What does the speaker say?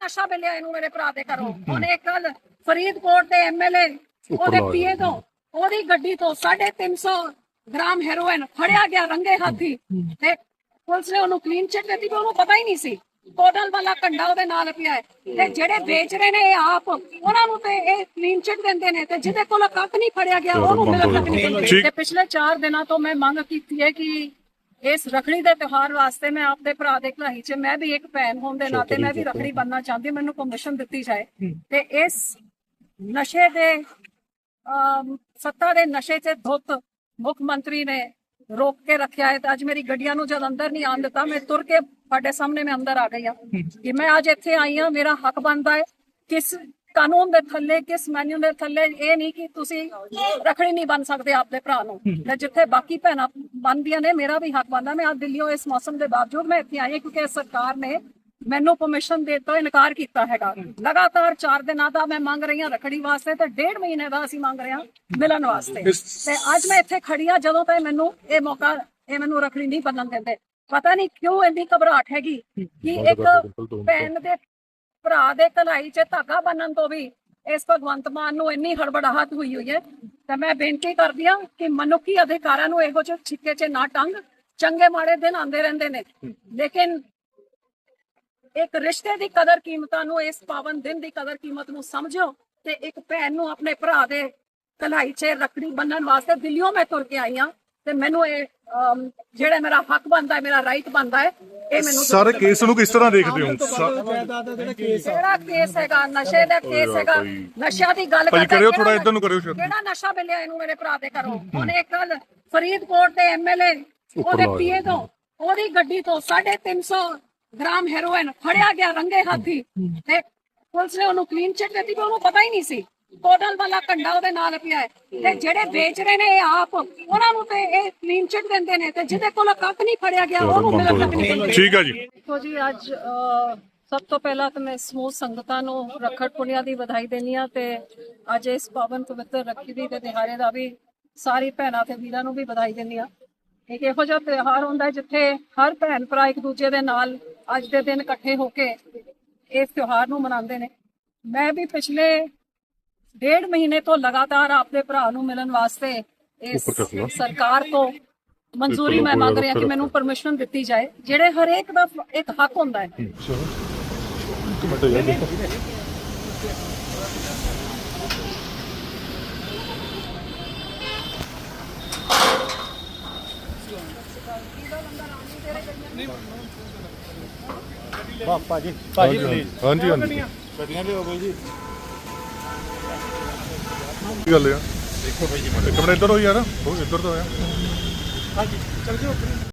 ਨਸ਼ਾ ਮਿਲਿਆ ਇਹਨੂੰ ਮੇਰੇ ਭਰਾ ਦੇ ਘਰੋਂ। ਉਹਨੇ ਕੱਲ ਫਰੀਦਕੋਟ ਦੇ ਐਮਐਲਏ ਉਹਦੇ ਪੀਏ ਤੋਂ ਉਹਦੀ ਗੱਡੀ ਤੋਂ 350 ਗ੍ਰਾਮ ਹੈਰੋਇਨ ਫੜਿਆ ਗਿਆ ਰੰਗੇ ਹੱਥੀ। ਤੇ ਪੁਲਿਸ ਨੇ ਉਹਨੂੰ ਕਲੀਨ ਚਿੱਟ ਦਿੱਤੀ ਪਰ ਉਹਨੂੰ ਪਤਾ ਹੀ ਨਹੀਂ ਸੀ। ਕੋਡਲ ਵਾਲਾ ਕੰਡਾ ਉਹਦੇ ਨਾਲ ਪਿਆ ਹੈ। ਤੇ ਜਿਹੜੇ ਵੇਚ ਰਹੇ ਨੇ ਇਹ ਆਪ ਉਹਨਾਂ ਨੂੰ ਤੇ ਇਹ ਕਲੀਨ ਚਿੱਟ ਦਿੰਦੇ ਨੇ ਤੇ ਜਿਹਦੇ ਕੋਲ ਕੱਖ ਨਹੀਂ ਫੜਿਆ ਗਿਆ ਉਹਨੂੰ ਮਿਲਣ ਤੱਕ ਨਹੀਂ ਦਿੰਦੇ ਠੀਕ। ਤੇ ਪਿਛਲੇ 4 ਦਿਨਾਂ ਤੋਂ ਮੈਂ ਮੰਗ ਕੀਤੀ ਹੈ ਕਿ ਇਸ ਰਖੜੀ ਦੇ ਤਿਉਹਾਰ ਵਾਸਤੇ ਮੈਂ ਆਪਦੇ ਭਰਾ ਦੇ ਘਲਾਈ 'ਚ ਮੈਂ ਵੀ ਇੱਕ ਭੈਣ ਹੋਣ ਦੇ ਨਾਤੇ ਮੈਂ ਵੀ ਰਖੜੀ ਬੰਨਣਾ ਚਾਹੁੰਦੀ ਮੈਨੂੰ ਪਰਮਿਸ਼ਨ ਦਿੱਤੀ ਜਾਏ। ਤੇ ਇਸ ਨਸ਼ੇ ਦੇ ਸੱਤਾ ਦੇ ਨਸ਼ੇ 'ਚ ਧੁੱਤ ਮੁੱਖ ਮੰਤਰੀ ਨੇ ਰੋਕ ਕੇ ਰੱਖਿਆ ਹੈ। ਤੇ ਅੱਜ ਮੇਰੀ ਗੱਡੀਆਂ ਨੂੰ ਜਦ ਅੰਦਰ ਨਹੀਂ ਆਉਣ ਦਿੱਤਾ ਮੈਂ ਤੁਰ ਕੇ ਤੁਹਾਡੇ ਸਾਹਮਣੇ ਮੈਂ ਅੰਦਰ ਆ ਗਈ ਹਾਂ। ਕਿ ਮੈਂ ਅੱਜ ਇੱਥੇ ਆਈ ਹਾਂ ਮੇਰਾ ਹੱਕ ਬਣਦਾ ਹੈ। ਕਿਸ ਕਾਨੂੰਨ ਦੇ ਥੱਲੇ ਕਿਸ ਮੈਨੂ ਦੇ ਥੱਲੇ ਇਹ ਨਹੀਂ ਕਿ ਤੁਸੀਂ ਰਖੜੀ ਨਹੀਂ ਬਣ ਸਕਦੇ ਆਪਦੇ ਭਰਾ ਨੂੰ। ਤੇ ਜਿੱਥੇ ਬਾਕੀ ਭੈਣਾਂ ਬਣਦੀਆਂ ਨੇ ਮੇਰਾ ਵੀ ਹੱਕ ਬਣਦਾ। ਮੈਂ ਅੱਜ ਦਿੱਲੀੋਂ ਇਸ ਮੌਸਮ ਦੇ ਬਾਵਜੂਦ ਮੈਂ ਇੱਥੇ ਆਈ ਕਿਉਂਕਿ ਸਰਕਾਰ ਨੇ ਮੈਨੂੰ ਪਰਮਿਸ਼ਨ ਦੇਣ ਤੋਂ ਇਨਕਾਰ ਕੀਤਾ ਹੈਗਾ। ਲਗਾਤਾਰ 4 ਦਿਨਾਂ ਦਾ ਮੈਂ ਮੰਗ ਰਹੀ ਹਾਂ ਰਖੜੀ ਵਾਸਤੇ ਤੇ ਡੇਢ ਮਹੀਨੇ ਦਾ ਅਸੀਂ ਮੰਗ ਰਹੇ ਹਾਂ ਮਿਲਣ ਵਾਸਤੇ। ਤੇ ਅੱਜ ਮੈਂ ਇੱਥੇ ਖੜੀ ਆ ਜਦੋਂ ਤੱਕ ਮੈਨੂੰ ਇਹ ਮੌਕਾ ਇਹ ਮੈਨੂੰ ਰਖੜੀ ਨਹੀਂ ਬੰਨਣ ਦਿੰਦੇ। ਪਤਾ ਨਹੀਂ ਕਿਉਂ ਇੰਨੀ ਘਬਰਾਹਟ ਹੈਗੀ ਕਿ ਇੱਕ ਭੈਣ ਦੇ ਭਰਾ ਦੇ ਕਲਾਈ 'ਚ ਧਾਗਾ ਬੰਨਣ ਤੋਂ ਵੀ ਇਸ ਭਗਵੰਤ ਮਾਨ ਨੂੰ ਇੰਨੀ ਹੜਬੜਾਹਟ ਹੋਈ ਹੋਈ ਹੈ ਤਾਂ ਮੈਂ ਬੇਨਤੀ ਕਰਦੀ ਹਾਂ ਕਿ ਮਨੁੱਖੀ ਅਧਿਕਾਰਾਂ ਨੂੰ ਇਹੋ ਜਿਹੇ ਛਿੱਕੇ 'ਚ ਨਾ ਟੰਗ, ਚੰਗੇ ਮਾੜੇ ਦਿਨ ਆਉਂਦੇ ਰਹਿੰਦੇ ਨੇ। ਲੇਕਿਨ ਇੱਕ ਰਿਸ਼ਤੇ ਦੀ ਕਦਰ ਕੀਮਤਾਂ ਨੂੰ, ਇਸ ਪਾਵਨ ਦਿਨ ਦੀ ਕਦਰ ਕੀਮਤ ਨੂੰ ਸਮਝੋ ਤੇ ਇੱਕ ਭੈਣ ਨੂੰ ਆਪਣੇ ਭਰਾ ਦੇ ਕਲਾਈ 'ਚ ਰੱਖੜੀ ਬੰਨਣ ਵਾਸਤੇ ਦਿੱਲੀੋਂ ਮੈਂ ਤੁਰ ਕੇ ਆਈ ਹਾਂ ਤੇ ਮੈਨੂੰ ਇਹ ਜਿਹੜਾ ਮੇਰਾ ਹੱਕ ਬਣਦਾ ਹੈ, ਮੇਰਾ ਰਾਈਟ ਬਣਦਾ ਹੈ ਇਹ ਮੈਨੂੰ ਸਾਰੇ ਕੇਸ ਨੂੰ ਕਿਸ ਤਰ੍ਹਾਂ ਦੇਖਦੇ ਹੋ? ਸਾ- ਜਿਹੜਾ ਕੇਸ ਹੈਗਾ? ਨਸ਼ੇ ਦਾ ਕੇਸ ਹੈਗਾ। ਨਸ਼ਿਆਂ ਦੀ ਗੱਲ ਕਰਦਾ ਕਰਿਓ ਥੋੜਾ ਇਧਰ ਨੂੰ ਕਰਿਓ ਕਿਹੜਾ ਨਸ਼ਾ ਮਿਲਿਆ ਇਹਨੂੰ ਮੇਰੇ ਭਰਾ ਦੇ ਘਰੋਂ? ਉਹਨੇ ਕੱਲ ਫਰੀਦਕੋਟ ਦੇ ਐਮਐਲਏ ਉਹਦੇ ਪੀਏ ਤੋਂ ਉਹਦੀ ਗੱਡੀ ਤੋਂ 350 ਗ੍ਰਾਮ ਹੈਰੋਇਨ ਫੜਿਆ ਗਿਆ ਰੰਗੇ ਹੱਥੀ। ਤੇ ਪੁਲਿਸ ਨੇ ਉਹਨੂੰ ਕਲੀਨ ਚਿੱਟ ਦਿੱਤੀ ਪਰ ਉਹਨੂੰ ਪਤਾ ਹੀ ਨਹੀਂ ਸੀ। ਕੋਡਲ ਵਾਲਾ ਕੰਡਾ ਉਹਦੇ ਨਾਲ ਪਿਆ ਹੈ। ਤੇ ਜਿਹੜੇ ਵੇਚ ਰਹੇ ਨੇ ਇਹ ਆਪ ਉਹਨਾਂ ਨੂੰ ਤੇ ਇਹ ਕਲੀਨ ਚਿੱਟ ਦਿੰਦੇ ਨੇ ਤੇ ਜਿਹਦੇ ਕੋਲ ਕੱਖ ਨਹੀਂ ਫੜਿਆ ਗਿਆ ਉਹਨੂੰ ਮਿਲਣ ਤੱਕ ਨਹੀਂ ਦਿੰਦੇ ਠੀਕ ਹੈ ਜੀ। ਦੇਖੋ ਜੀ ਅੱਜ ਸਭ ਤੋਂ ਪਹਿਲਾਂ ਤਾਂ ਮੈਂ ਸਮੂਹ ਸੰਗਤਾਂ ਨੂੰ ਰੱਖੜ ਪੁੰਨਿਆ ਦੀ ਵਧਾਈ ਦੇਣੀ ਆ ਤੇ ਅੱਜ ਇਸ ਪਾਵਨ ਪਵਿੱਤਰ ਰੱਖੀ ਦੀ ਤੇ ਦਿਹਾੜੇ ਦਾ ਵੀ ਸਾਰੀ ਭੈਣਾਂ ਤੇ ਵੀਰਾਂ ਨੂੰ ਵੀ ਵਧਾਈ ਦਿੰਦੀ ਆ ਇੱਕ ਇਹੋ ਜਿਹਾ ਤਿਉਹਾਰ ਹੁੰਦਾ ਹੈ ਜਿੱਥੇ ਹਰ ਭੈਣ ਭਰਾ ਇੱਕ ਦੂਜੇ ਦੇ ਨਾਲ ਅੱਜ ਦੇ ਦਿਨ ਇਕੱਠੇ ਹੋ ਕੇ ਇਸ ਤਿਉਹਾਰ ਨੂੰ ਮਨਾਉਂਦੇ ਨੇ। ਮੈਂ ਵੀ ਪਿਛਲੇ ਡੇਢ ਮਹੀਨੇ ਤੋਂ ਲਗਾਤਾਰ ਆਪਣੇ ਭਰਾ ਨੂੰ ਮਿਲਣ ਵਾਸਤੇ ਇਸ ਸਰਕਾਰ ਤੋਂ ਮਨਜ਼ੂਰੀ ਮੈਂ ਮੰਗ ਰਿਹਾ ਕਿ ਮੈਨੂੰ ਪਰਮਿਸ਼ਨ ਦਿੱਤੀ ਜਾਏ ਜਿਹੜੇ ਹਰੇਕ ਦਾ ਇੱਕ ਹੱਕ ਹੁੰਦਾ ਹੈ। ਯਾਰ ਦੇਖੋ। ਭਾਜੀ ਭਾਜੀ ਹਾਂਜੀ ਪਲੀਜ਼ ਹਾਂਜੀ। ਹਾਂਜੀ ਗੱਡੀਆਂ ਲਿਓ ਬਾਈ ਜੀ। ਕੀ ਗੱਲ ਆ? ਦੇਖੋ ਭਾਈ ਜੀ ਇੱਕ ਮਿੰਟ ਇੱਧਰ ਹੋਈ ਯਾਰ ਉਹ ਇੱਧਰ ਤੋਂ ਹੋਇਆ ਹਾਂਜੀ, ਚਲ ਜਿਓ।